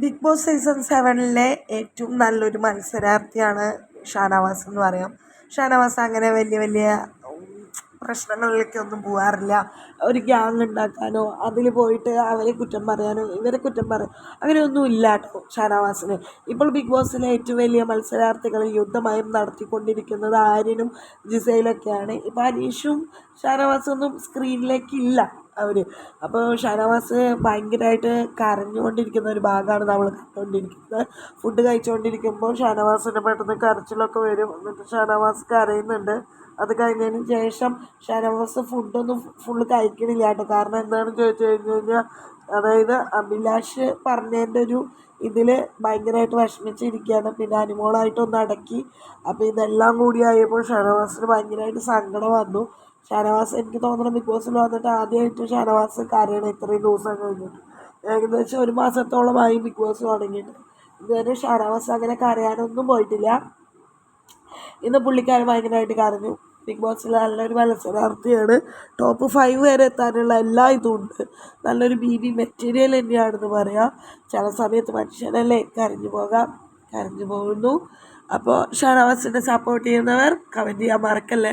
Big boss season സെവനിലെ ഏറ്റവും നല്ലൊരു മത്സരാർത്ഥിയാണ് ഷാനവാസ് എന്ന് പറയാം. ഷാനവാസ് അങ്ങനെ വലിയ വലിയ പ്രശ്നങ്ങളിലേക്ക് ഒന്നും പോകാറില്ല ഒരു ഗ്യാങ് ഉണ്ടാക്കാനോ അതിൽ പോയിട്ട് അവരെ കുറ്റം പറയാനോ ഇവരെ കുറ്റം പറയാൻ അങ്ങനെയൊന്നും ഇല്ല കേട്ടോ ഷാനവാസിന്. ഇപ്പോൾ ബിഗ് ബോസിലെ ഏറ്റവും വലിയ മത്സരാർത്ഥികൾ യുദ്ധമയം നടത്തിക്കൊണ്ടിരിക്കുന്നത് ആര്യനും ജിസയിലൊക്കെയാണ് ഇപ്പോൾ അനീഷും ഷാനവാസും ഒന്നും സ്ക്രീനിലേക്ക് ഇല്ല. അവർ അപ്പോൾ ഷാനവാസ് ഭയങ്കരമായിട്ട് കരഞ്ഞുകൊണ്ടിരിക്കുന്ന ഒരു ഭാഗമാണ് നമ്മൾ കണ്ടുകൊണ്ടിരിക്കുന്നത് ഫുഡ് കഴിച്ചുകൊണ്ടിരിക്കുമ്പോൾ ഷാനവാസിന് പെട്ടെന്ന് കരച്ചിലൊക്കെ വരും. എന്നിട്ട് ഷാനവാസ് കരയുന്നുണ്ട്. അത് കഴിഞ്ഞതിന് ശേഷം ഷാനവാസ് ഫുഡൊന്നും ഫുള്ള് കഴിക്കണില്ല കേട്ടോ. കാരണം എന്താണെന്ന് ചോദിച്ചു കഴിഞ്ഞ് കഴിഞ്ഞാൽ അതായത് അഭിലാഷ് പറഞ്ഞതിന്റെ ഒരു ഇതിൽ ഭയങ്കരമായിട്ട് വിഷമിച്ചിരിക്കുകയാണ് പിന്നെ അനുമോളായിട്ടൊന്ന് അടക്കി. അപ്പോൾ ഇതെല്ലാം കൂടി ആയപ്പോൾ ഷാനവാസിന് ഭയങ്കരമായിട്ട് സങ്കടം വന്നു. ഷാനവാസ് എനിക്ക് തോന്നുന്നു ബിഗ് ബോസിൽ വന്നിട്ട് ആദ്യമായിട്ട് ഷാനവാസ് കരയണം ഇത്രയും ദിവസം കഴിഞ്ഞിട്ട്. ഏകദേശം ഒരു മാസത്തോളമായി ബിഗ് ബോസ് തുടങ്ങിയിട്ട്. ഇതുവരെ ഷാനവാസ് അങ്ങനെ കരയാനൊന്നും പോയിട്ടില്ല. ഇന്ന് പുള്ളിക്കാരൻ ഭയങ്കരമായിട്ട് കരഞ്ഞു. ബിഗ് ബോസിൽ നല്ലൊരു മത്സരാർത്ഥിയാണ് ടോപ്പ് ഫൈവ് വരെ എത്താനുള്ള എല്ലാ ഇതും ഉണ്ട്. നല്ലൊരു ബി ബി മെറ്റീരിയൽ തന്നെയാണെന്ന് പറയാം. ചില സമയത്ത് മനുഷ്യനല്ലേ? കരഞ്ഞു പോകാം. കരഞ്ഞു പോകുന്നു. അപ്പോൾ ഷാനവാസിനെ സപ്പോർട്ട് ചെയ്യുന്നവർ കമന്റ് ചെയ്യാൻ മറക്കല്ലേ?